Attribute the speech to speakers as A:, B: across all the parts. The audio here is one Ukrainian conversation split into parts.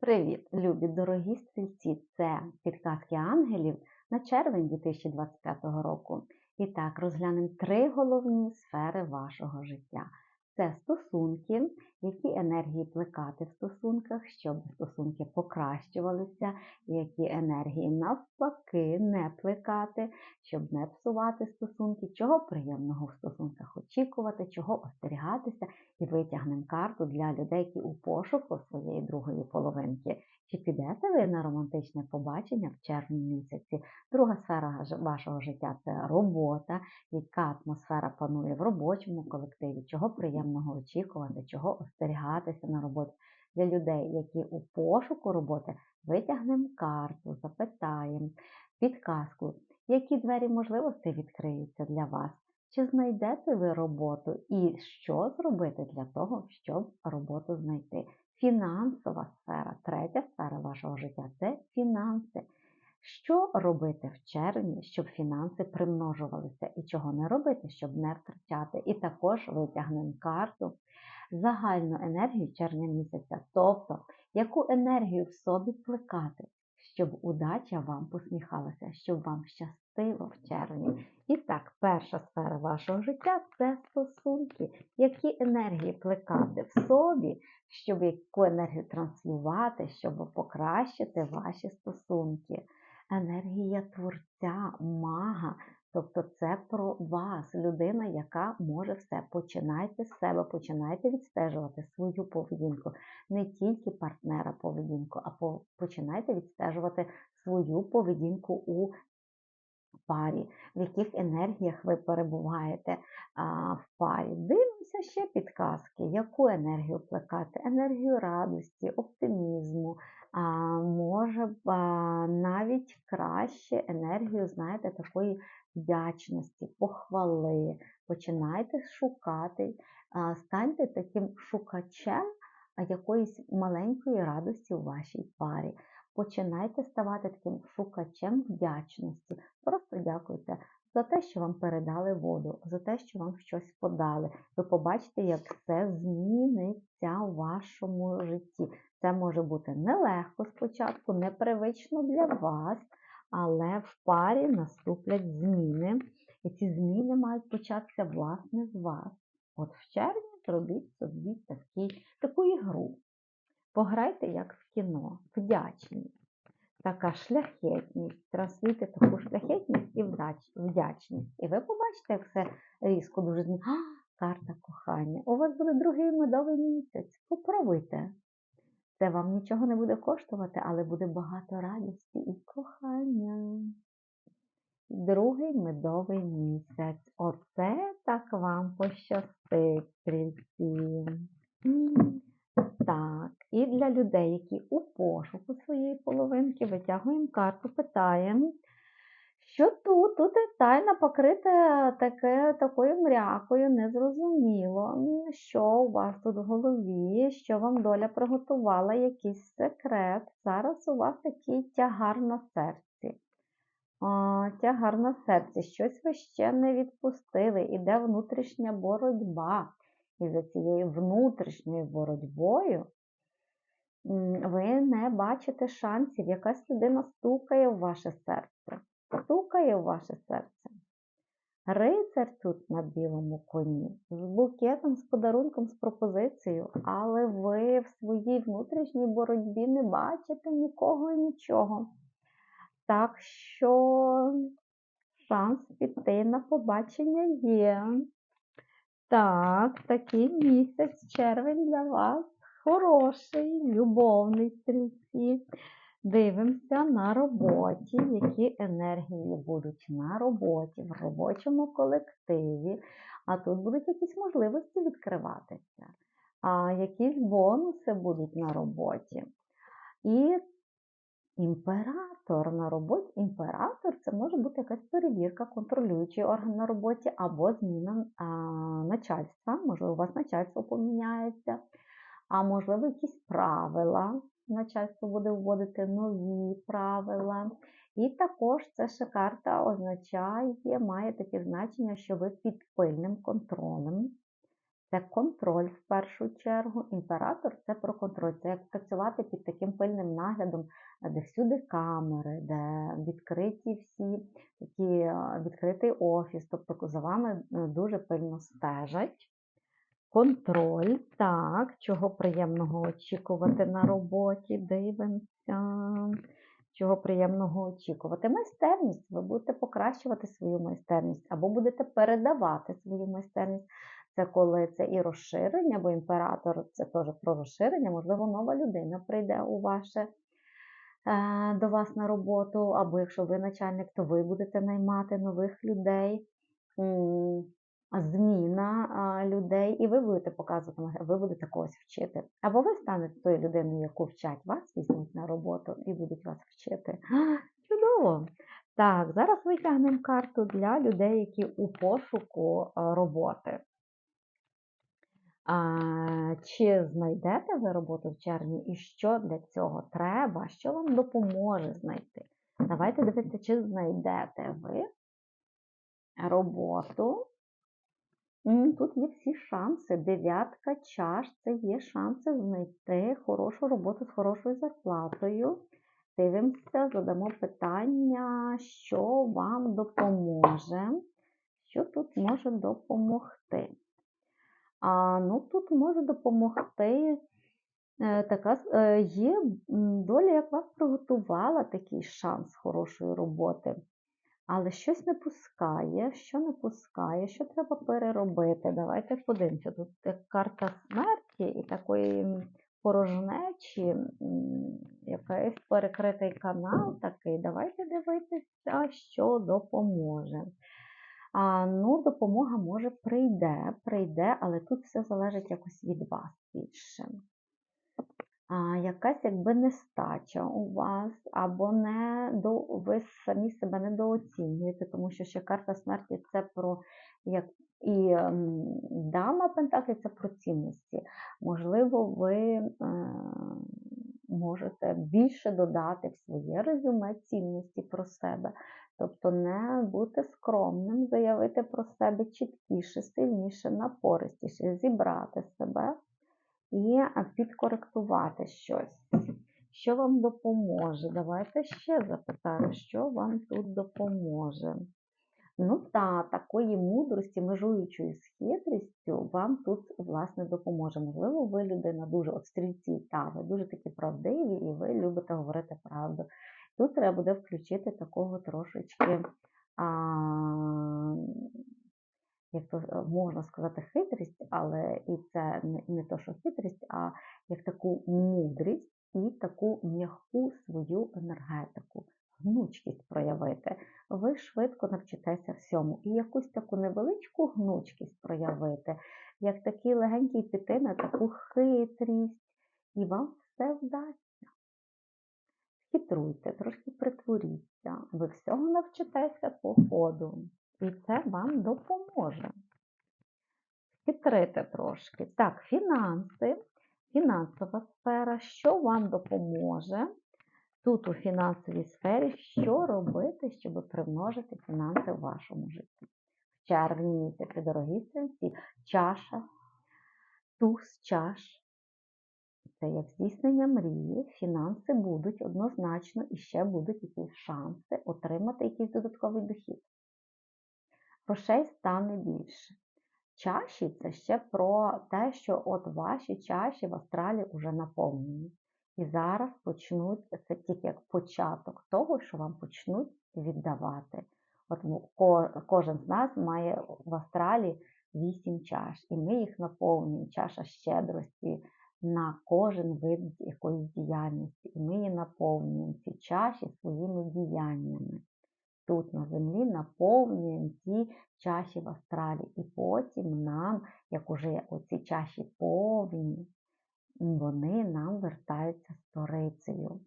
A: Привіт, любі дорогі стрільці! Це підказки ангелів на червень 2025 року. І так, розглянемо три головні сфери вашого життя. Це стосунки, які енергії плекати в стосунках, щоб стосунки покращувалися, які енергії навпаки не плекати, щоб не псувати стосунки, чого приємного в стосунках очікувати, чого остерігатися, і витягнемо карту для людей, які у пошуку своєї другої половинки. Чи підете ви на романтичне побачення в червні місяці? Друга сфера вашого життя це робота, яка атмосфера панує в робочому колективі, чого приємного очікувати, чого остерігатися на роботі. Для людей, які у пошуку роботи, витягнемо карту, запитаємо, підказку, які двері можливостей відкриються для вас. Чи знайдете ви роботу і що зробити для того, щоб роботу знайти? Фінансова сфера, третя сфера вашого життя це фінанси. Що робити в червні, щоб фінанси примножувалися, і чого не робити, щоб не втрачати? І також витягнемо карту загальну енергію червня місяця, тобто яку енергію в собі плекати, щоб удача вам посміхалася, щоб вам щастило в червні. І так, перша сфера вашого життя це стосунки, які енергії плекати в собі, щоб яку енергію транслювати, щоб покращити ваші стосунки. Енергія творця, мага. Тобто це про вас, людина, яка може все. Починайте з себе, починайте відстежувати свою поведінку, не тільки партнера поведінку, а починайте відстежувати свою поведінку у парі, в яких енергіях ви перебуваєте в парі. Дивимося ще підказки, яку енергію плекати, енергію радості, оптимізму, може навіть краще енергію, знаєте, такої вдячності, похвали. Починайте шукати, станьте таким шукачем якоїсь маленької радості у вашій парі. Починайте ставати таким шукачем вдячності. Просто дякуйте за те, що вам передали воду, за те, що вам щось подали. Ви побачите, як все зміниться у вашому житті. Це може бути нелегко спочатку, непривично для вас, але в парі наступлять зміни. І ці зміни мають початися, власне, з вас. От в червні зробіть собі такий, таку ігру. Пограйте, як в кіно, вдячність. Така шляхетність, транслюйте таку шляхетність і вдячність. І ви побачите, як все різко дуже зміниться. Карта кохання. У вас буде другий медовий місяць. Попробуйте. Це вам нічого не буде коштувати, але буде багато радості і кохання. Другий медовий місяць. Оце так вам пощастить, стрільці. Так, і людей, які у пошуку своєї половинки, витягуємо карту, питаємо, що тут? Тут тайна покрита таке, такою мрякою, незрозуміло, що у вас тут в голові, що вам доля приготувала якийсь секрет. Зараз у вас такий тягар на серці. А, Тягар на серці, щось ви ще не відпустили, іде внутрішня боротьба. І за цією внутрішньою боротьбою ви не бачите шансів, якась людина стукає в ваше серце, стукає в ваше серце. Рицар тут на білому коні, з букетом, з подарунком, з пропозицією, але ви в своїй внутрішній боротьбі не бачите нікого і нічого. Так що шанс піти на побачення є. Так, такий місяць, червень для вас хороший, любовний стрільці. Дивимося на роботі, які енергії будуть на роботі, в робочому колективі. А тут будуть якісь можливості відкриватися, а якісь бонуси будуть на роботі. І Імператор на роботі. Імператор це може бути якась перевірка, контролюючий орган на роботі або зміна а, начальства. Можливо, у вас начальство поміняється, а можливо, якісь правила. Начальство буде вводити нові правила. І також ця ще карта означає, має таке значення, що ви під пильним контролем. це контроль в першу чергу. Імператор це про контроль. Це як працювати під таким пильним наглядом, де всюди камери, де відкриті всі такі відкритий офіс, тобто за вами е, дуже пильно стежать. Контроль, так, чого приємного очікувати на роботі, дивимося. Чого приємного очікувати? Майстерність. Ви будете покращувати свою майстерність або будете передавати свою майстерність. Це коли це і розширення, бо імператор це теж про розширення, можливо, нова людина прийде у ваше, е, до вас на роботу, або якщо ви начальник, то ви будете наймати нових людей, зміна людей, і ви будете показувати, ви будете когось вчити. Або ви станете тою людиною, яку вчать вас, візьмуть на роботу і будуть вас вчити. Чудово! Так, зараз витягнемо карту для людей, які у пошуку роботи. А, Чи знайдете ви роботу в червні і що для цього треба? Що вам допоможе знайти? Давайте дивитися, чи знайдете ви роботу. Тут є всі шанси. Дев'ятка чаш це є шанси знайти хорошу роботу з хорошою зарплатою. Дивимося, задамо питання, що вам допоможе. Що тут може допомогти? А, ну, тут може допомогти е, така е, є доля, як вас приготувала такий шанс хорошої роботи. Але щось не пускає, що не пускає, що треба переробити. Давайте подивимося. Тут карта смерті і такої порожнечі, якийсь перекритий канал такий. Давайте дивитися, що допоможе. А, ну, допомога може прийде, прийде, але тут все залежить якось від вас більше. Якась якби нестача у вас, або не до, ви самі себе недооцінюєте, тому що ще карта смерті це про як і ем, дама Пентаклі це про цінності. Можливо, ви е, можете більше додати в своє резюме цінності про себе. Тобто не бути скромним, заявити про себе чіткіше, сильніше, напористіше, зібрати себе і підкоректувати щось. Що вам допоможе? Давайте ще запитаю, що вам тут допоможе. Ну та такої мудрості, межуючої з хитрістю, вам тут власне допоможе. Можливо, ви людина дуже от стрільці, та ви дуже такі правдиві, і ви любите говорити правду. Тут треба буде включити такого трошечки, а, як то е, можна сказати, хитрість, але і це не, то, що хитрість, а як таку мудрість і таку м'яку свою енергетику, гнучкість проявити. Ви швидко навчитеся всьому. І якусь таку невеличку гнучкість проявити, як такий легенький піти на таку хитрість, і вам все вдасться. Хитруйте, трошки притворіться. Ви всього навчитеся по ходу. І це вам допоможе. Хитрити трошки. Так, фінанси, фінансова сфера, що вам допоможе? Тут у фінансовій сфері, що робити, щоб примножити фінанси в вашому житті? В червні місяці, дорогі сенсі, чаша, туз чаш. Це як здійснення мрії, фінанси будуть однозначно і ще будуть якісь шанси отримати якийсь додатковий дохід. Грошей стане більше. Чаші це ще про те, що от ваші чаші в астралі вже наповнені. І зараз почнуть, це тільки як початок того, що вам почнуть віддавати. От кожен з нас має в астралі вісім чаш, і ми їх наповнюємо. Чаша щедрості на кожен вид якоїсь діяльності. І ми її наповнюємо ці чаші своїми діяннями. Тут на землі наповнюємо ці чаші в астралі. І потім нам, як уже оці чаші повні, вони нам вертаються сторицею.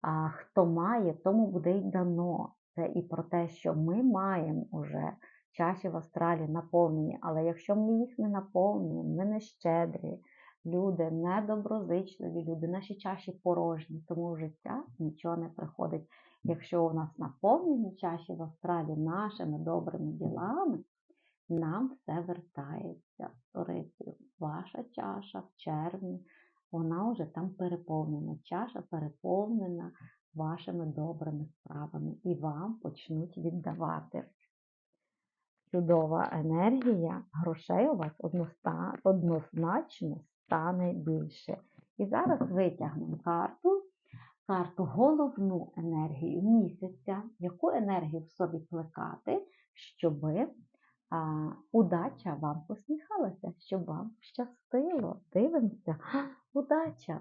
A: А хто має, тому буде й дано. Це і про те, що ми маємо уже чаші в астралі наповнені, але якщо ми їх не наповнюємо, ми не щедрі, люди недоброзичливі, люди, наші чаші порожні, тому життя нічого не приходить. Якщо у нас наповнені чаші в астралі нашими добрими ділами, нам все вертається сторицею. Ваша чаша в червні, вона вже там переповнена. Чаша переповнена вашими добрими справами і вам почнуть віддавати. Чудова енергія, грошей у вас однозначно стане більше. І зараз витягнемо карту, карту головну енергію місяця, яку енергію в собі плекати, щоб а, удача вам посміхалася, щоб вам щастило. Дивимося, удача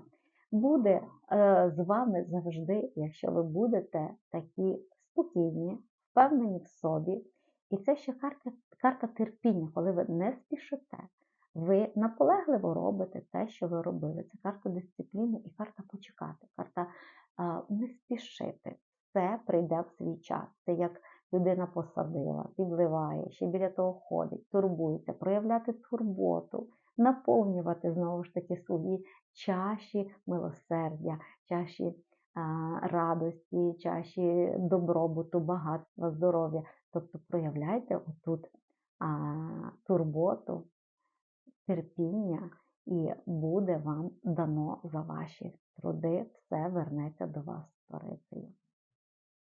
A: буде е, з вами завжди, якщо ви будете такі спокійні, впевнені в собі. І це ще карта, карта терпіння, коли ви не спішите. Ви наполегливо робите те, що ви робили. Це карта дисципліни і карта почекати, карта не спішити. Все прийде в свій час. Це як людина посадила, підливає, ще біля того ходить, турбується, проявляти турботу, наповнювати знову ж таки свої чаші милосердя, чаші а, радості, чаші добробуту, багатства, здоров'я. Тобто проявляйте отут а, турботу, терпіння, і буде вам дано за ваші труди, все вернеться до вас, з Творицею.